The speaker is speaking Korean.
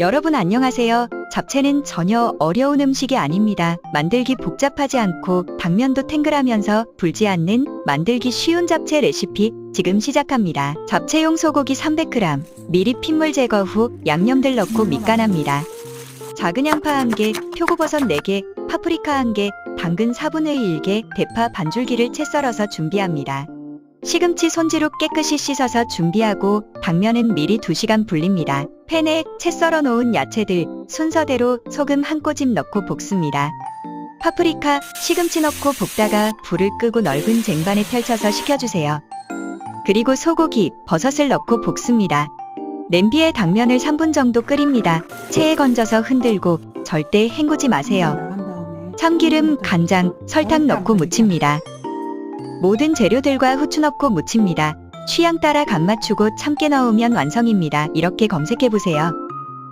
여러분 안녕하세요. 잡채는 전혀 어려운 음식이 아닙니다. 만들기 복잡하지 않고 당면도 탱글하면서 불지 않는 만들기 쉬운 잡채 레시피 지금 시작합니다. 잡채용 소고기 300g, 미리 핏물 제거 후 양념들 넣고 밑간합니다. 작은 양파 1개, 표고버섯 4개, 파프리카 1개, 당근 4분의 1개, 대파 반줄기를 채 썰어서 준비합니다. 시금치 손질후 깨끗이 씻어서 준비하고 당면은 미리 2시간 불립니다. 팬에 채 썰어 놓은 야채들 순서대로 소금 한 꼬집 넣고 볶습니다. 파프리카, 시금치 넣고 볶다가 불을 끄고 넓은 쟁반에 펼쳐서 식혀주세요. 그리고 소고기, 버섯을 넣고 볶습니다. 냄비에 당면을 3분 정도 끓입니다. 체에 건져서 흔들고 절대 헹구지 마세요. 참기름, 간장, 설탕 넣고 무칩니다. 모든 재료들과 후추 넣고 무칩니다. 취향 따라 간 맞추고 참깨 넣으면 완성입니다. 이렇게 검색해보세요.